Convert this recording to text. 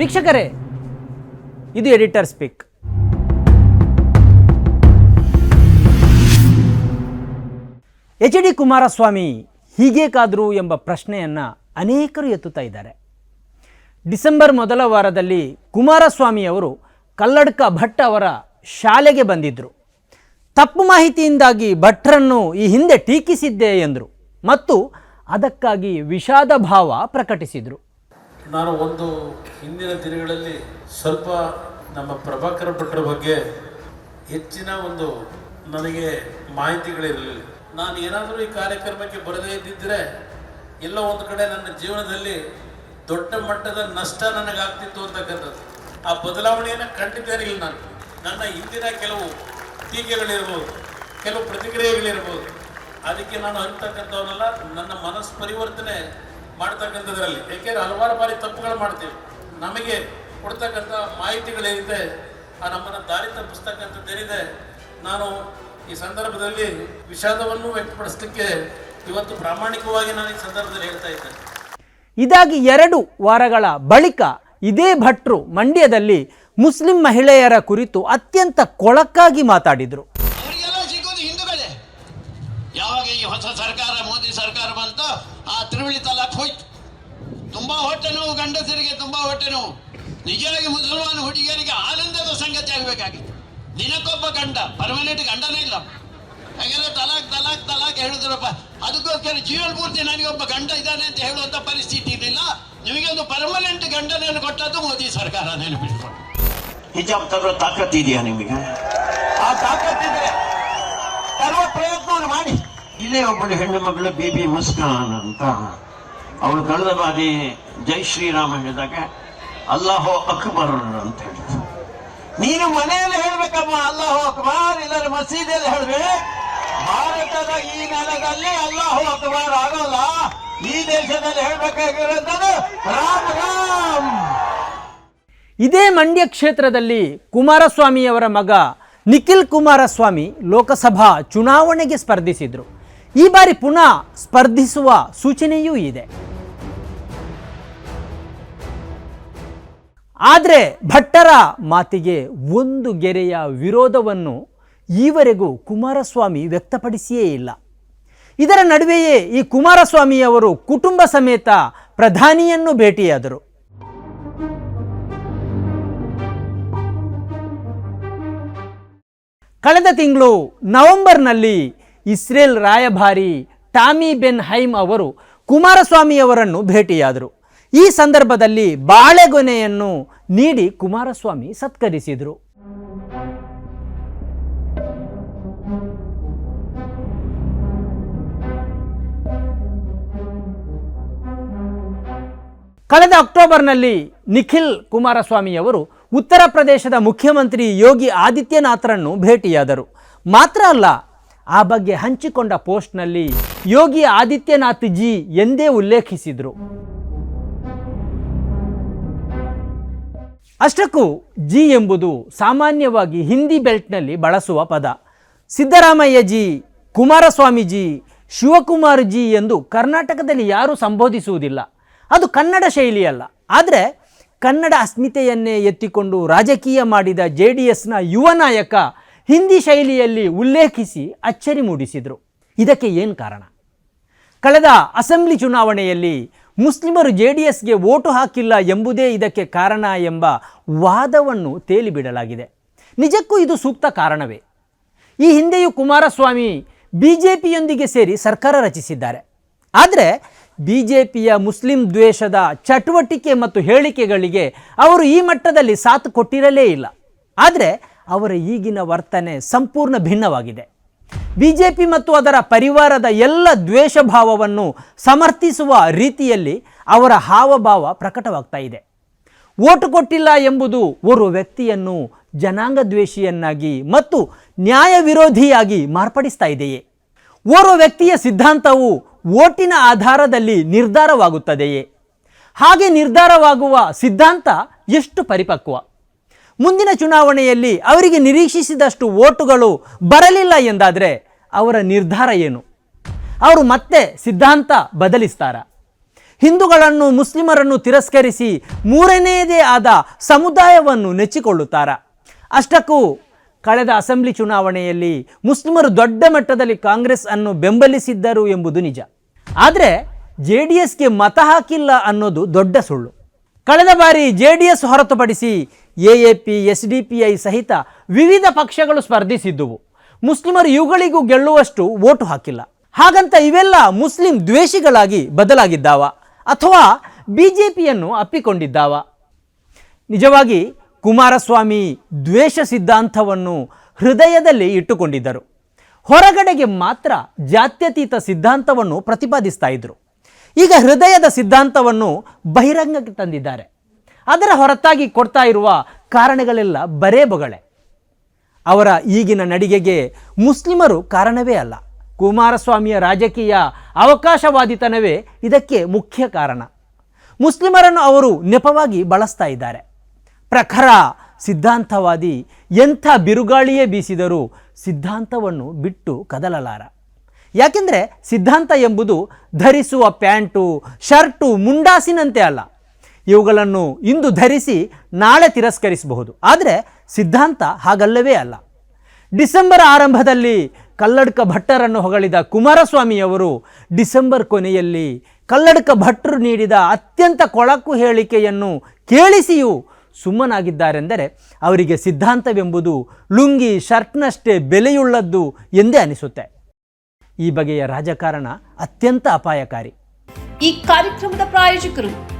ವೀಕ್ಷಕರೇ, ಇದು editor speak. H D Kumaraswamy ಹೀಗೇಕಾದ್ರು ಎಂಬ ಪ್ರಶ್ನೆಯನ್ನು ಅನೇಕರು ಎತ್ತುತ್ತಾ ಇದ್ದಾರೆ. ಡಿಸೆಂಬರ್ ಮೊದಲ ವಾರದಲ್ಲಿ ಕುಮಾರಸ್ವಾಮಿಯವರು ಕಲ್ಲಡ್ಕ ಭಟ್ ಅವರ ಶಾಲೆಗೆ ಬಂದಿದ್ದರು ತಪ್ಪು ಮಾಹಿತಿಯಿಂದಾಗಿ ಭಟ್ರನ್ನು ಈ ಹಿಂದೆ ಟೀಕಿಸಿದ್ದೆ ಎಂದರು. ಮತ್ತು ಅದಕ್ಕಾಗಿ ವಿಷಾದ ಭಾವ ಪ್ರಕಟಿಸಿದರು. ನಾನು ಒಂದು ಹಿಂದಿನ ದಿನಗಳಲ್ಲಿ ಸ್ವಲ್ಪ ನಮ್ಮ ಪ್ರಭಾಕರ ಭಟ್ರ ಬಗ್ಗೆ ಹೆಚ್ಚಿನ ಒಂದು ನನಗೆ ಮಾಹಿತಿಗಳಿರಲಿಲ್ಲ. ನಾನು ಏನಾದರೂ ಈ ಕಾರ್ಯಕ್ರಮಕ್ಕೆ ಬರದೇ ಇದ್ದಿದ್ದರೆ ಎಲ್ಲ ಒಂದು ಕಡೆ ನನ್ನ ಜೀವನದಲ್ಲಿ ದೊಡ್ಡ ಮಟ್ಟದ ನಷ್ಟ ನನಗಾಗ್ತಿತ್ತು ಅಂತಕ್ಕಂಥದ್ದು. ಆ ಬದಲಾವಣೆಯನ್ನು ಕಂಡಿದ್ದೇ ಇರಲಿಲ್ಲ ನಾನು. ನನ್ನ ಹಿಂದಿನ ಕೆಲವು ಟೀಕೆಗಳಿರ್ಬೋದು, ಕೆಲವು ಪ್ರತಿಕ್ರಿಯೆಗಳಿರ್ಬೋದು, ಅದಕ್ಕೆ ನಾನು ಅಂತಕ್ಕಂಥವನ್ನೆಲ್ಲ ನನ್ನ ಮನಸ್ಸು ಪರಿವರ್ತನೆ ಮಾಡ್ತಕ್ಕಂಥದ್ರಲ್ಲಿ. ಏಕೆಂದರೆ ಹಲವಾರು ಬಾರಿ ತಪ್ಪುಗಳು ಮಾಡ್ತೀವಿ. ನಮಗೆ ಕೊಡ್ತಕ್ಕಂಥ ಮಾಹಿತಿಗಳೇನಿದೆ ಆ ನಮ್ಮನ್ನು ದಾರಿ ತಪ್ಪಿಸ್ತಕ್ಕಂಥದ್ದೇನಿದೆ, ನಾನು ಈ ಸಂದರ್ಭದಲ್ಲಿ ವಿಷಾದವನ್ನು ವ್ಯಕ್ತಪಡಿಸಲಿಕ್ಕೆ ಇವತ್ತು ಪ್ರಾಮಾಣಿಕವಾಗಿ ನಾನು ಈ ಸಂದರ್ಭದಲ್ಲಿ ಹೇಳ್ತಾ ಇದ್ದೇನೆ. ಇದಾಗಿ ಎರಡು ವಾರಗಳ ಬಳಿಕ ಇದೇ ಭಟ್ರು ಮಂಡ್ಯದಲ್ಲಿ ಮುಸ್ಲಿಂ ಮಹಿಳೆಯರ ಕುರಿತು ಅತ್ಯಂತ ಕೊಳಕಾಗಿ ಮಾತಾಡಿದರು ಅವರಿಗೆಲ್ಲ ಸಿಗೋದು ಹಿಂದೂಗಳೇ ಯಾವಾಗ ಈ ಹೊಸ ಸರ್ಕಾರ ಮೋದಿ ಸರ್ಕಾರ ಬಂತು ಆ ತ್ರಿವಳಿ ತಲಾಕ್ ಹೋಯ್ತು ತುಂಬಾ ಹೊಟ್ಟೆ ನೋವು ಗಂಡಸರಿಗೆ ತುಂಬಾ ಹೊಟ್ಟೆ ನೋವು ನಿಜವಾಗಿ ಮುಸಲ್ಮಾನ್ ಹುಡುಗಿಯರಿಗೆ ಆನಂದದ ಸಂಗತಿ ಆಗಬೇಕಾಗಿತ್ತು. ದಿನಕ್ಕೊಬ್ಬ ಗಂಡ ಪರ್ಮನೆಂಟ್ ಗಂಡನೇ ಇಲ್ಲ. ಹಾಗಾದ್ರೆ ತಲಾಕ್ ತಲಾಕ್ ತಲಾಕ್ ಹೇಳಿದ್ರಪ್ಪ. ಅದಕ್ಕೋಸ್ಕರ ಜೀವನ ಪೂರ್ತಿ ನನಗೊಬ್ಬ ಗಂಡ ಇದ್ದಾನೆ ಅಂತ ಹೇಳುವಂತ ಪರಿಸ್ಥಿತಿ ಇರಲಿಲ್ಲ. ನಿಮಗೆ ಒಂದು ಪರ್ಮನೆಂಟ್ ಗಂಡನನ್ನು ಕೊಟ್ಟದ್ದು ಮೋದಿ ಸರ್ಕಾರ ನೆನಪಿಟ್ಕೊಂಡು ಹಿಜಾಬ್ ತರೋ ತಾಕತ್ತಿದೆಯಾ ನಿಮಗೆ? ಆ ತಾಕತ್ತಿದ್ರೆ ತರುವ ಪ್ರಯತ್ನ ಮಾಡಿ. ಇಲ್ಲೇ ಒಬ್ಬಳು ಹೆಣ್ಣು ಮಗಳು ಬೇಬಿ ಮುಸ್ಕಾನ್ ಅಂತ. ಅವಳು ಕಳೆದ ಬಾರಿ ಜೈ ಶ್ರೀರಾಮ ಹೇಳಿದಾಗ, ಅಲ್ಲಾಹೋ ಅಕ್ಬರ್ ಅಂತ ಹೇಳಿದ್ರು. ನೀನು ಮನೆಯಲ್ಲಿ ಹೇಳ್ಬೇಕಮ್ಮ, ಅಲ್ಲಾಹೋ ಅಕ್ಬಾರ್ ಇಲ್ಲರ ಮಸೀದಿಯಲ್ಲಿ ಹೇಳಿದ್ರೆ ಭಾರತದ ಈ ನೆಲದಲ್ಲಿ ಅಲ್ಲಾಹೋ ಅಕ್ಬಾರ್ ಆಗೋಲ್ಲ. ಈ ದೇಶದಲ್ಲಿ ಹೇಳ್ಬೇಕಾಗಿರೋದು ರಾಮ್ ರಾಮ್. ಇದೇ ಮಂಡ್ಯ ಕ್ಷೇತ್ರದಲ್ಲಿ ಕುಮಾರಸ್ವಾಮಿಯವರ ಮಗ ನಿಖಿಲ್ ಕುಮಾರಸ್ವಾಮಿ ಲೋಕಸಭಾ ಚುನಾವಣೆಗೆ ಸ್ಪರ್ಧಿಸಿದ್ರು. ಈ ಬಾರಿ ಪುನಃ ಸ್ಪರ್ಧಿಸುವ ಸೂಚನೆಯೂ ಇದೆ. ಆದರೆ ಭಟ್ಟರ ಮಾತಿಗೆ ಒಂದು ಗೆರೆಯ ವಿರೋಧವನ್ನು ಈವರೆಗೂ ಕುಮಾರಸ್ವಾಮಿ ವ್ಯಕ್ತಪಡಿಸಿಯೇ ಇಲ್ಲ. ಇದರ ನಡುವೆಯೇ ಈ ಕುಮಾರಸ್ವಾಮಿಯವರು ಕುಟುಂಬ ಸಮೇತ ಪ್ರಧಾನಿಯನ್ನು ಭೇಟಿಯಾದರು. ಕಳೆದ ತಿಂಗಳು ನವೆಂಬರ್ನಲ್ಲಿ ಇಸ್ರೇಲ್ ರಾಯಭಾರಿ ಟಾಮಿ ಬೆನ್ ಹೈಮ್ ಅವರು ಕುಮಾರಸ್ವಾಮಿಯವರನ್ನು ಭೇಟಿಯಾದರು. ಈ ಸಂದರ್ಭದಲ್ಲಿ ಬಾಳೆಗೊನೆಯನ್ನು ನೀಡಿ ಕುಮಾರಸ್ವಾಮಿ ಸತ್ಕರಿಸಿದರು. ಕಳೆದ ಅಕ್ಟೋಬರ್ನಲ್ಲಿ ನಿಖಿಲ್ ಕುಮಾರಸ್ವಾಮಿಯವರು ಉತ್ತರ ಪ್ರದೇಶದ ಮುಖ್ಯಮಂತ್ರಿ ಯೋಗಿ ಆದಿತ್ಯನಾಥರನ್ನು ಭೇಟಿಯಾದರು. ಮಾತ್ರ ಅಲ್ಲ, ಆ ಬಗ್ಗೆ ಹಂಚಿಕೊಂಡ ಪೋಸ್ಟ್ನಲ್ಲಿ ಯೋಗಿ ಆದಿತ್ಯನಾಥ್ ಜಿ ಎಂದೇ ಉಲ್ಲೇಖಿಸಿದರು. ಅಷ್ಟಕ್ಕೂ ಜಿ ಎಂಬುದು ಸಾಮಾನ್ಯವಾಗಿ ಹಿಂದಿ ಬೆಲ್ಟ್ನಲ್ಲಿ ಬಳಸುವ ಪದ. ಸಿದ್ದರಾಮಯ್ಯ ಜಿ ಕುಮಾರಸ್ವಾಮೀಜಿ ಶಿವಕುಮಾರ್ ಜಿ ಎಂದು ಕರ್ನಾಟಕದಲ್ಲಿ ಯಾರೂ ಸಂಬೋಧಿಸುವುದಿಲ್ಲ. ಅದು ಕನ್ನಡ ಶೈಲಿಯಲ್ಲ. ಆದರೆ ಕನ್ನಡ ಅಸ್ಮಿತೆಯನ್ನೇ ಎತ್ತಿಕೊಂಡು ರಾಜಕೀಯ ಮಾಡಿದ ಜೆ ಡಿ ಎಸ್ನ ಯುವ ನಾಯಕ ಹಿಂದಿ ಶೈಲಿಯಲ್ಲಿ ಉಲ್ಲೇಖಿಸಿ ಅಚ್ಚರಿ ಮೂಡಿಸಿದರು. ಇದಕ್ಕೆ ಏನು ಕಾರಣ? ಕಳೆದ ಅಸೆಂಬ್ಲಿ ಚುನಾವಣೆಯಲ್ಲಿ ಮುಸ್ಲಿಮರು ಜೆ ಡಿ ಎಸ್ಗೆ ಓಟು ಹಾಕಿಲ್ಲ ಎಂಬುದೇ ಇದಕ್ಕೆ ಕಾರಣ ಎಂಬ ವಾದವನ್ನು ತೇಲಿಬಿಡಲಾಗಿದೆ. ನಿಜಕ್ಕೂ ಇದು ಸೂಕ್ತ ಕಾರಣವೇ? ಈ ಹಿಂದೆಯೂ ಕುಮಾರಸ್ವಾಮಿ ಬಿ ಜೆ ಪಿಯೊಂದಿಗೆ ಸೇರಿ ಸರ್ಕಾರ ರಚಿಸಿದ್ದಾರೆ. ಆದರೆ ಬಿ ಜೆ ಪಿಯ ಮುಸ್ಲಿಂ ದ್ವೇಷದ ಚಟುವಟಿಕೆ ಮತ್ತು ಹೇಳಿಕೆಗಳಿಗೆ ಅವರು ಈ ಮಟ್ಟದಲ್ಲಿ ಸಾಥ್ ಕೊಟ್ಟಿರಲೇ ಇಲ್ಲ. ಆದರೆ ಅವರ ಈಗಿನ ವರ್ತನೆ ಸಂಪೂರ್ಣ ಭಿನ್ನವಾಗಿದೆ. ಬಿ ಜೆ ಪಿ ಮತ್ತು ಅದರ ಪರಿವಾರದ ಎಲ್ಲ ದ್ವೇಷ ಭಾವವನ್ನು ಸಮರ್ಥಿಸುವ ರೀತಿಯಲ್ಲಿ ಅವರ ಹಾವಭಾವ ಪ್ರಕಟವಾಗ್ತಾ ಇದೆ. ಓಟು ಕೊಟ್ಟಿಲ್ಲ ಎಂಬುದು ಓರ್ವ ವ್ಯಕ್ತಿಯನ್ನು ಜನಾಂಗ ದ್ವೇಷಿಯನ್ನಾಗಿ ಮತ್ತು ನ್ಯಾಯ ವಿರೋಧಿಯಾಗಿ ಮಾರ್ಪಡಿಸ್ತಾ ಇದೆಯೇ? ಓರ್ವ ವ್ಯಕ್ತಿಯ ಸಿದ್ಧಾಂತವು ಓಟಿನ ಆಧಾರದಲ್ಲಿ ನಿರ್ಧಾರವಾಗುತ್ತದೆಯೇ? ಹಾಗೆ ನಿರ್ಧಾರವಾಗುವ ಸಿದ್ಧಾಂತ ಎಷ್ಟು ಪರಿಪಕ್ವ? ಮುಂದಿನ ಚುನಾವಣೆಯಲ್ಲಿ ಅವರಿಗೆ ನಿರೀಕ್ಷಿಸಿದಷ್ಟು ಓಟುಗಳು ಬರಲಿಲ್ಲ ಎಂದಾದರೆ ಅವರ ನಿರ್ಧಾರ ಏನು? ಅವರು ಮತ್ತೆ ಸಿದ್ಧಾಂತ ಬದಲಿಸ್ತಾರ. ಹಿಂದೂಗಳನ್ನು, ಮುಸ್ಲಿಮರನ್ನು ತಿರಸ್ಕರಿಸಿ ಮೂರನೆಯದೇ ಆದ ಸಮುದಾಯವನ್ನು ನೆಚ್ಚಿಕೊಳ್ಳುತ್ತಾರಾ. ಅಷ್ಟಕ್ಕೂ ಕಳೆದ ಅಸೆಂಬ್ಲಿ ಚುನಾವಣೆಯಲ್ಲಿ ಮುಸ್ಲಿಮರು ದೊಡ್ಡ ಮಟ್ಟದಲ್ಲಿ ಕಾಂಗ್ರೆಸ್ ಅನ್ನು ಬೆಂಬಲಿಸಿದ್ದರು ಎಂಬುದು ನಿಜ. ಆದರೆ ಜೆ ಡಿ ಎಸ್ಗೆ ಮತ ಹಾಕಿಲ್ಲ ಅನ್ನೋದು ದೊಡ್ಡ ಸುಳ್ಳು. ಕಳೆದ ಬಾರಿ ಜೆ ಡಿ ಎಸ್ ಹೊರತುಪಡಿಸಿ A A P, S D P I ಸಹಿತ ವಿವಿಧ ಪಕ್ಷಗಳು ಸ್ಪರ್ಧಿಸಿದ್ದುವು. ಮುಸ್ಲಿಮರು ಇವುಗಳಿಗೂ ಗೆಲ್ಲುವಷ್ಟು ಓಟು ಹಾಕಿಲ್ಲ. ಹಾಗಂತ ಇವೆಲ್ಲ ಮುಸ್ಲಿಂ ದ್ವೇಷಿಗಳಾಗಿ ಬದಲಾಗಿದ್ದಾವ ಅಥವಾ ಬಿ ಜೆ ಪಿಯನ್ನು ಅಪ್ಪಿಕೊಂಡಿದ್ದಾವ. ನಿಜವಾಗಿ ಕುಮಾರಸ್ವಾಮಿ ದ್ವೇಷ ಸಿದ್ಧಾಂತವನ್ನು ಹೃದಯದಲ್ಲಿ ಇಟ್ಟುಕೊಂಡಿದ್ದರು. ಹೊರಗಡೆಗೆ ಮಾತ್ರ ಜಾತ್ಯತೀತ ಸಿದ್ಧಾಂತವನ್ನು ಪ್ರತಿಪಾದಿಸ್ತಾ ಇದ್ದರು ಈಗ ಹೃದಯದ ಸಿದ್ಧಾಂತವನ್ನು ಬಹಿರಂಗಕ್ಕೆ ತಂದಿದ್ದಾರೆ. ಅದರ ಹೊರತಾಗಿ ಕೊಡ್ತಾ ಇರುವ ಕಾರಣಗಳೆಲ್ಲ ಬರೇ ಬೊಗಳೆ. ಅವರ ಈಗಿನ ನಡಿಗೆಗೆ ಮುಸ್ಲಿಮರು ಕಾರಣವೇ ಅಲ್ಲ. ಕುಮಾರಸ್ವಾಮಿಯ ರಾಜಕೀಯ ಅವಕಾಶವಾದಿತನವೇ ಇದಕ್ಕೆ ಮುಖ್ಯ ಕಾರಣ. ಮುಸ್ಲಿಮರನ್ನು ಅವರು ನೆಪವಾಗಿ ಬಳಸ್ತಾ ಇದ್ದಾರೆ. ಪ್ರಖರ, ಸಿದ್ಧಾಂತವಾದಿ, ಎಂಥ ಬಿರುಗಾಳಿಯೇ ಬೀಸಿದರೂ ಸಿದ್ಧಾಂತವನ್ನು ಬಿಟ್ಟು ಕದಲಲಾರ. ಯಾಕೆಂದರೆ ಸಿದ್ಧಾಂತ ಎಂಬುದು ಧರಿಸುವ ಪ್ಯಾಂಟು, ಶರ್ಟು, ಮುಂಡಾಸಿನಂತೆ ಅಲ್ಲ. ಇವುಗಳನ್ನು ಇಂದು ಧರಿಸಿ ನಾಳೆ ತಿರಸ್ಕರಿಸಬಹುದು. ಆದರೆ ಸಿದ್ಧಾಂತ ಹಾಗಲ್ಲವೇ ಅಲ್ಲ. ಡಿಸೆಂಬರ್ ಆರಂಭದಲ್ಲಿ ಕಲ್ಲಡ್ಕ ಭಟ್ಟರನ್ನು ಹೊಗಳಿದ ಕುಮಾರಸ್ವಾಮಿಯವರು ಡಿಸೆಂಬರ್ ಕೊನೆಯಲ್ಲಿ ಕಲ್ಲಡ್ಕ ಭಟ್ರು ನೀಡಿದ ಅತ್ಯಂತ ಕೊಳಕು ಹೇಳಿಕೆಯನ್ನು ಕೇಳಿಸಿಯೂ ಸುಮ್ಮನಾಗಿದ್ದಾರೆಂದರೆ ಅವರಿಗೆ ಸಿದ್ಧಾಂತವೆಂಬುದು ಲುಂಗಿ ಶರ್ಟ್ನಷ್ಟೇ ಬೆಲೆಯುಳ್ಳದ್ದು ಎಂದೇ ಅನಿಸುತ್ತೆ. ಈ ಬಗೆಯ ರಾಜಕಾರಣ ಅತ್ಯಂತ ಅಪಾಯಕಾರಿ. ಈ ಕಾರ್ಯಕ್ರಮದ ಪ್ರಾಯೋಜಕರು